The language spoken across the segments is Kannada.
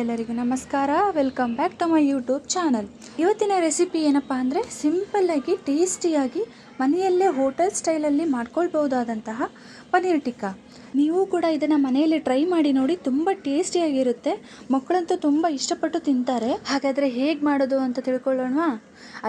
ಎಲ್ಲರಿಗೂ ನಮಸ್ಕಾರ. Welcome back to my YouTube channel ಇವತ್ತಿನ ರೆಸಿಪಿ ಏನಪ್ಪ ಅಂದರೆ ಸಿಂಪಲ್ಲಾಗಿ ಟೇಸ್ಟಿಯಾಗಿ ಮನೆಯಲ್ಲೇ ಹೋಟೆಲ್ ಸ್ಟೈಲಲ್ಲಿ ಮಾಡ್ಕೊಳ್ಬಹುದಾದಂತಹ ಪನ್ನೀರ್ ಟಿಕ್ಕಾ. ನೀವು ಕೂಡ ಇದನ್ನು ಮನೆಯಲ್ಲಿ ಟ್ರೈ ಮಾಡಿ ನೋಡಿ ತುಂಬ ಟೇಸ್ಟಿಯಾಗಿರುತ್ತೆ ಮಕ್ಕಳಂತೂ ತುಂಬ ಇಷ್ಟಪಟ್ಟು ತಿಂತಾರೆ. ಹಾಗಾದರೆ ಹೇಗೆ ಮಾಡೋದು ಅಂತ ತಿಳ್ಕೊಳ್ಳೋಣವಾ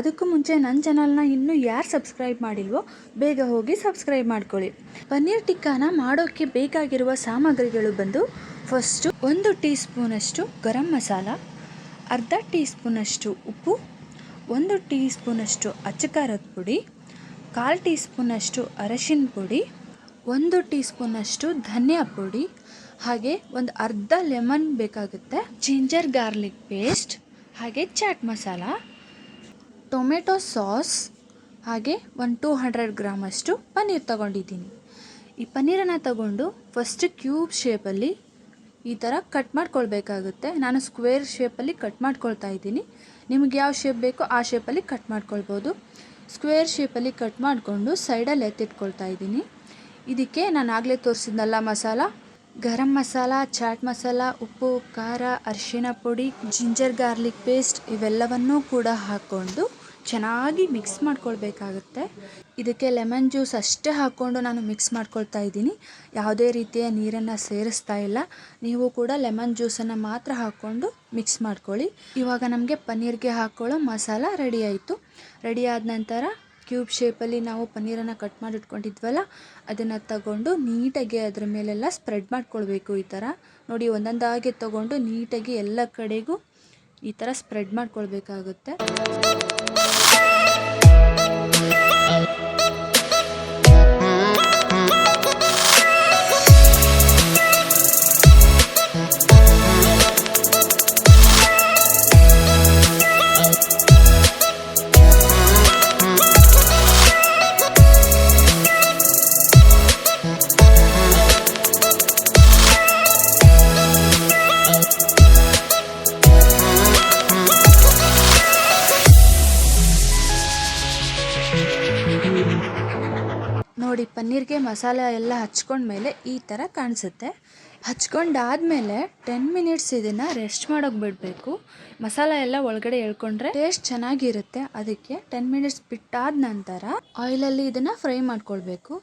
ಅದಕ್ಕೂ ಮುಂಚೆ ನನ್ನ ಚಾನಲ್ನ ಇನ್ನೂ ಯಾರು ಸಬ್ಸ್ಕ್ರೈಬ್ ಮಾಡಿಲ್ವೋ ಬೇಗ ಹೋಗಿ ಸಬ್ಸ್ಕ್ರೈಬ್ ಮಾಡ್ಕೊಳ್ಳಿ. ಪನ್ನೀರ್ ಟಿಕ್ಕಾನ ಮಾಡೋಕ್ಕೆ ಬೇಕಾಗಿರುವ ಸಾಮಗ್ರಿಗಳು ಬಂದು ಫಸ್ಟು ಒಂದು ಟೀ ಸ್ಪೂನಷ್ಟು ಗರಂ ಮಸಾಲ, ಅರ್ಧ ಟೀ ಸ್ಪೂನಷ್ಟು ಉಪ್ಪು, ಒಂದು ಟೀ ಸ್ಪೂನಷ್ಟು ಅಚ್ಚಕಾರದ ಪುಡಿ, ಕಾಲು ಟೀ ಸ್ಪೂನಷ್ಟು ಅರಶಿನ ಪುಡಿ, ಒಂದು ಟೀ ಸ್ಪೂನಷ್ಟು ಧನಿಯಾ ಪುಡಿ, ಹಾಗೆ ಒಂದು ಅರ್ಧ ಲೆಮನ್ ಬೇಕಾಗುತ್ತೆ, ಜಿಂಜರ್ ಗಾರ್ಲಿಕ್ ಪೇಸ್ಟ್, ಹಾಗೆ ಚಾಟ್ ಮಸಾಲ, ಟೊಮೆಟೊ ಸಾಸ್, ಹಾಗೆ ಒಂದು ಟೂ ಹಂಡ್ರೆಡ್ ಗ್ರಾಮಷ್ಟು ಪನ್ನೀರ್ ತಗೊಂಡಿದ್ದೀನಿ. ಈ ಪನ್ನೀರನ್ನು ತಗೊಂಡು ಫಸ್ಟ್ ಕ್ಯೂಬ್ ಶೇಪಲ್ಲಿ ಈ ಥರ ಕಟ್ ಮಾಡ್ಕೊಳ್ಬೇಕಾಗುತ್ತೆ. ನಾನು ಸ್ಕ್ವೇರ್ ಶೇಪಲ್ಲಿ ಕಟ್ ಮಾಡ್ಕೊಳ್ತಾ ಇದ್ದೀನಿ. ನಿಮಗೆ ಯಾವ ಶೇಪ್ ಬೇಕೋ ಆ ಶೇಪಲ್ಲಿ ಕಟ್ ಮಾಡ್ಕೊಳ್ಬೋದು. ಸ್ಕ್ವೇರ್ ಶೇಪಲ್ಲಿ ಕಟ್ ಮಾಡಿಕೊಂಡು ಸೈಡಲ್ಲಿ ಎತ್ತಿಟ್ಕೊಳ್ತಾ ಇದ್ದೀನಿ. ಇದಕ್ಕೆ ನಾನು ಆಗಲೇ ತೋರಿಸಿದ್ನಲ್ಲ ಮಸಾಲ. ಗರಂ ಮಸಾಲ, ಚಾಟ್ ಮಸಾಲ, ಉಪ್ಪು, ಖಾರ, ಅರಿಶಿಣ ಪುಡಿ ಜಿಂಜರ್ ಗಾರ್ಲಿಕ್ ಪೇಸ್ಟ್ ಇವೆಲ್ಲವನ್ನೂ ಕೂಡ ಹಾಕ್ಕೊಂಡು ಚೆನ್ನಾಗಿ ಮಿಕ್ಸ್ ಮಾಡ್ಕೊಳ್ಬೇಕಾಗುತ್ತೆ. ಇದಕ್ಕೆ ಲೆಮನ್ ಜ್ಯೂಸ್ ಅಷ್ಟೇ ಹಾಕ್ಕೊಂಡು ನಾನು ಮಿಕ್ಸ್ ಮಾಡ್ಕೊಳ್ತಾ ಇದ್ದೀನಿ. ಯಾವುದೇ ರೀತಿಯ ನೀರನ್ನು ಸೇರಿಸ್ತಾ ಇಲ್ಲ. ನೀವು ಕೂಡ ಲೆಮನ್ ಜ್ಯೂಸನ್ನು ಮಾತ್ರ ಹಾಕ್ಕೊಂಡು ಮಿಕ್ಸ್ ಮಾಡ್ಕೊಳ್ಳಿ. ಇವಾಗ ನಮಗೆ ಪನ್ನೀರ್ಗೆ ಹಾಕ್ಕೊಳ್ಳೋ ಮಸಾಲ ರೆಡಿ ಆಯಿತು. ರೆಡಿ ಆದ ನಂತರ ಕ್ಯೂಬ್ ಶೇಪಲ್ಲಿ ನಾವು ಪನ್ನೀರನ್ನು ಕಟ್ ಮಾಡಿಟ್ಕೊಂಡಿದ್ವಲ್ಲ, ಅದನ್ನು ತಗೊಂಡು ನೀಟಾಗಿ ಅದ್ರ ಮೇಲೆಲ್ಲ ಸ್ಪ್ರೆಡ್ ಮಾಡ್ಕೊಳ್ಬೇಕು ಈ ಥರ ನೋಡಿ ಒಂದೊಂದಾಗಿ ತಗೊಂಡು ನೀಟಾಗಿ ಎಲ್ಲ ಕಡೆಗೂ ಈ ಥರ ಸ್ಪ್ರೆಡ್ ಮಾಡ್ಕೊಳ್ಬೇಕಾಗುತ್ತೆ. ನೋಡಿ, ಪನ್ನೀರ್ಗೆ ಮಸಾಲೆ ಎಲ್ಲ ಹಚ್ಕೊಂಡ್ಮೇಲೆ ಈ ಥರ ಕಾಣಿಸುತ್ತೆ. ಹಚ್ಕೊಂಡಾದ್ಮೇಲೆ ಟೆನ್ ಮಿನಿಟ್ಸ್ ಇದನ್ನು ರೆಸ್ಟ್ ಮಾಡೋಕೆ ಬಿಡಬೇಕು. ಮಸಾಲ ಎಲ್ಲ ಒಳಗಡೆ ಎಳ್ಕೊಂಡ್ರೆ ಟೇಸ್ಟ್ ಚೆನ್ನಾಗಿರುತ್ತೆ. ಅದಕ್ಕೆ ಟೆನ್ ಮಿನಿಟ್ಸ್ ಬಿಟ್ಟಾದ ನಂತರ ಆಯಿಲಲ್ಲಿ ಇದನ್ನು ಫ್ರೈ ಮಾಡ್ಕೊಳ್ಬೇಕು.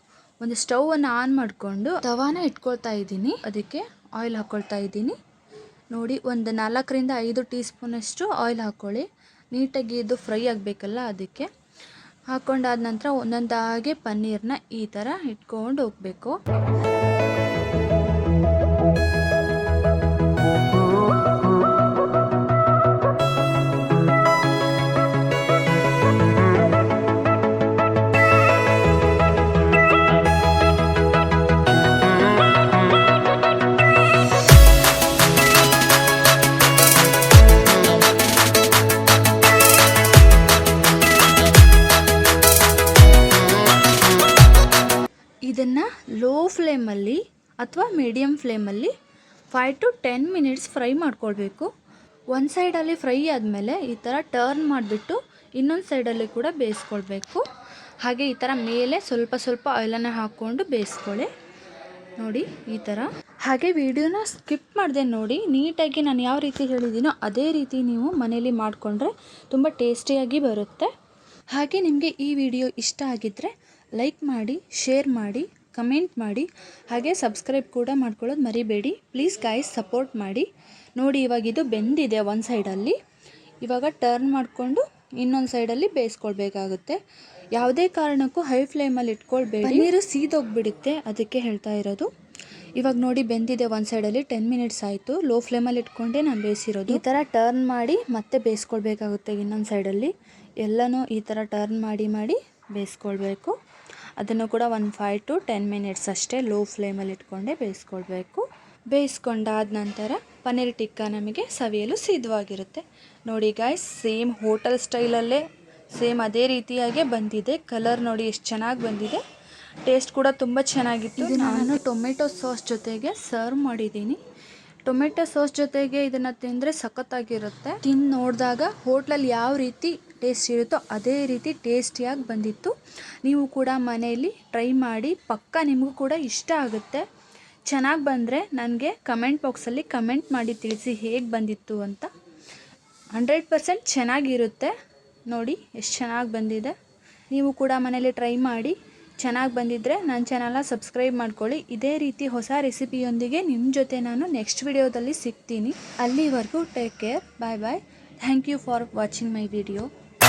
ಒಂದು ಸ್ಟೌವನ್ನು ಆನ್ ಮಾಡಿಕೊಂಡು ತವಾನ ಇಟ್ಕೊಳ್ತಾ ಇದ್ದೀನಿ. ಅದಕ್ಕೆ ಆಯಿಲ್ ಹಾಕ್ಕೊಳ್ತಾ ಇದ್ದೀನಿ. ನೋಡಿ, ಒಂದು ನಾಲ್ಕರಿಂದ ಐದು ಟೀ ಸ್ಪೂನಷ್ಟು ಆಯಿಲ್ ಹಾಕ್ಕೊಳ್ಳಿ ನೀಟಾಗಿ ಇದು ಫ್ರೈ ಆಗಬೇಕಲ್ಲ, ಅದಕ್ಕೆ ಹಾಕ್ಕೊಂಡಾದ ನಂತರ ಒಂದೊಂದಾಗಿ ಪನ್ನೀರ್ನ ಈ ಥರ ಇಟ್ಕೊಂಡು ಹೋಗಬೇಕು. ಇದನ್ನು ಲೋ ಫ್ಲೇಮಲ್ಲಿ ಅಥವಾ ಮೀಡಿಯಮ್ ಫ್ಲೇಮಲ್ಲಿ five to ten minutes fry ಮಾಡ್ಕೊಳ್ಬೇಕು. ಒಂದು ಸೈಡಲ್ಲಿ ಫ್ರೈ ಆದಮೇಲೆ ಈ ಥರ ಟರ್ನ್ ಮಾಡಿಬಿಟ್ಟು ಇನ್ನೊಂದು ಸೈಡಲ್ಲಿ ಕೂಡ ಬೇಯಿಸ್ಕೊಳ್ಬೇಕು. ಹಾಗೆ ಈ ಥರ ಮೇಲೆ ಸ್ವಲ್ಪ ಸ್ವಲ್ಪ ಆಯಿಲನ್ನು ಹಾಕ್ಕೊಂಡು ಬೇಯಿಸ್ಕೊಳ್ಳಿ. ನೋಡಿ, ಈ ಥರ ಹಾಗೆ ವಿಡಿಯೋನ ಸ್ಕಿಪ್ ಮಾಡಿದೆ ನೋಡಿ, ನೀಟಾಗಿ ನಾನು ಯಾವ ರೀತಿ ಹೇಳಿದ್ದೀನೋ ಅದೇ ರೀತಿ ನೀವು ಮನೇಲಿ ಮಾಡಿಕೊಂಡ್ರೆ ತುಂಬ ಟೇಸ್ಟಿಯಾಗಿ ಬರುತ್ತೆ. ಹಾಗೆ ನಿಮಗೆ ಈ ವಿಡಿಯೋ ಇಷ್ಟ ಆಗಿದ್ದರೆ ಲೈಕ್ ಮಾಡಿ ಶೇರ್ ಮಾಡಿ ಕಮೆಂಟ್ ಮಾಡಿ ಹಾಗೆ ಸಬ್ಸ್ಕ್ರೈಬ್ ಕೂಡ ಮಾಡ್ಕೊಳ್ಳೋದು ಮರಿಬೇಡಿ. ಪ್ಲೀಸ್ ಗಾಯ್ಸ್ ಸಪೋರ್ಟ್ ಮಾಡಿ. ನೋಡಿ ಇವಾಗ ಇದು ಬೆಂದಿದೆ ಒಂದು ಸೈಡಲ್ಲಿ ಇವಾಗ ಟರ್ನ್ ಮಾಡಿಕೊಂಡು ಇನ್ನೊಂದು ಸೈಡಲ್ಲಿ ಬೇಯಿಸ್ಕೊಳ್ಬೇಕಾಗುತ್ತೆ. ಯಾವುದೇ ಕಾರಣಕ್ಕೂ ಹೈ ಫ್ಲೇಮಲ್ಲಿ ಇಟ್ಕೊಳ್ಬೇಡಿ. ನೀರು ಸೀದೋಗ್ಬಿಡುತ್ತೆ ಅದಕ್ಕೆ ಹೇಳ್ತಾ ಇರೋದು. ಇವಾಗ ನೋಡಿ ಬೆಂದಿದೆ ಒಂದು ಸೈಡಲ್ಲಿ ಟೆನ್ ಮಿನಿಟ್ಸ್ ಆಯಿತು. ಲೋ ಫ್ಲೇಮಲ್ಲಿ ಇಟ್ಕೊಂಡೆ ನಾನು ಬೇಯಿಸಿರೋದು. ಈ ಥರ ಟರ್ನ್ ಮಾಡಿ ಮತ್ತೆ ಬೇಯಿಸ್ಕೊಳ್ಬೇಕಾಗುತ್ತೆ ಇನ್ನೊಂದು ಸೈಡಲ್ಲಿ ಎಲ್ಲನೂ ಈ ಥರ ಟರ್ನ್ ಮಾಡಿ ಮಾಡಿ ಬೇಯಿಸ್ಕೊಳ್ಬೇಕು. ಅದನ್ನು ಕೂಡ ಒಂದು ಫೈವ್ ಟು ಟೆನ್ ಮಿನಿಟ್ಸ್ ಅಷ್ಟೇ ಲೋ ಫ್ಲೇಮಲ್ಲಿ ಇಟ್ಕೊಂಡೆ ಬೇಯಿಸ್ಕೊಳ್ಬೇಕು. ಬೇಯಿಸ್ಕೊಂಡಾದ ನಂತರ ಪನ್ನೀರ್ ಟಿಕ್ಕಾ ನಮಗೆ ಸವಿಯಲು ಸಿದ್ಧವಾಗಿರುತ್ತೆ. ನೋಡಿ ಗಾಯ್ಸ್ ಸೇಮ್ ಹೋಟೆಲ್ ಸ್ಟೈಲಲ್ಲೇ ಸೇಮ್ ಅದೇ ರೀತಿಯಾಗೆ ಬಂದಿದೆ. ಕಲರ್ ನೋಡಿ ಎಷ್ಟು ಚೆನ್ನಾಗಿ ಬಂದಿದೆ. ಟೇಸ್ಟ್ ಕೂಡ ತುಂಬ ಚೆನ್ನಾಗಿತ್ತು. ನಾನು ಟೊಮೆಟೊ ಸಾಸ್ ಜೊತೆಗೆ ಸರ್ವ್ ಮಾಡಿದ್ದೀನಿ. ಟೊಮೆಟೊ ಸಾಸ್ ಜೊತೆಗೆ ಇದನ್ನು ತಿಂದರೆ ಸಖತ್ತಾಗಿರುತ್ತೆ. ತಿಂದು ನೋಡಿದಾಗ ಹೋಟ್ಲಲ್ಲಿ ಯಾವ ರೀತಿ ಟೇಸ್ಟ್ ಇರುತ್ತೋ ಅದೇ ರೀತಿ ಟೇಸ್ಟಿಯಾಗಿ ಬಂದಿತ್ತು. ನೀವು ಕೂಡ ಮನೆಯಲ್ಲಿ ಟ್ರೈ ಮಾಡಿ, ಪಕ್ಕ ನಿಮಗೂ ಕೂಡ ಇಷ್ಟ ಆಗುತ್ತೆ. ಚೆನ್ನಾಗಿ ಬಂದರೆ ನನಗೆ ಕಮೆಂಟ್ ಬಾಕ್ಸಲ್ಲಿ ಕಮೆಂಟ್ ಮಾಡಿ ತಿಳಿಸಿ ಹೇಗೆ ಬಂದಿತ್ತು ಅಂತ. ಹಂಡ್ರೆಡ್ ಪರ್ಸೆಂಟ್ ಚೆನ್ನಾಗಿರುತ್ತೆ. ನೋಡಿ, ಎಷ್ಟು ಚೆನ್ನಾಗಿ ಬಂದಿದೆ. ನೀವು ಕೂಡ ಮನೇಲಿ ಟ್ರೈ ಮಾಡಿ, ಚೆನ್ನಾಗಿ ಬಂದಿದ್ದರೆ ನನ್ನ ಚಾನಲ್ನ ಸಬ್ಸ್ಕ್ರೈಬ್ ಮಾಡ್ಕೊಳ್ಳಿ. ಇದೇ ರೀತಿ ಹೊಸ ರೆಸಿಪಿಯೊಂದಿಗೆ ನಿಮ್ಮ ಜೊತೆ ನಾನು ನೆಕ್ಸ್ಟ್ ವಿಡಿಯೋದಲ್ಲಿ ಸಿಗ್ತೀನಿ. ಅಲ್ಲಿವರೆಗೂ take care. Bye bye. Thank you for watching my video.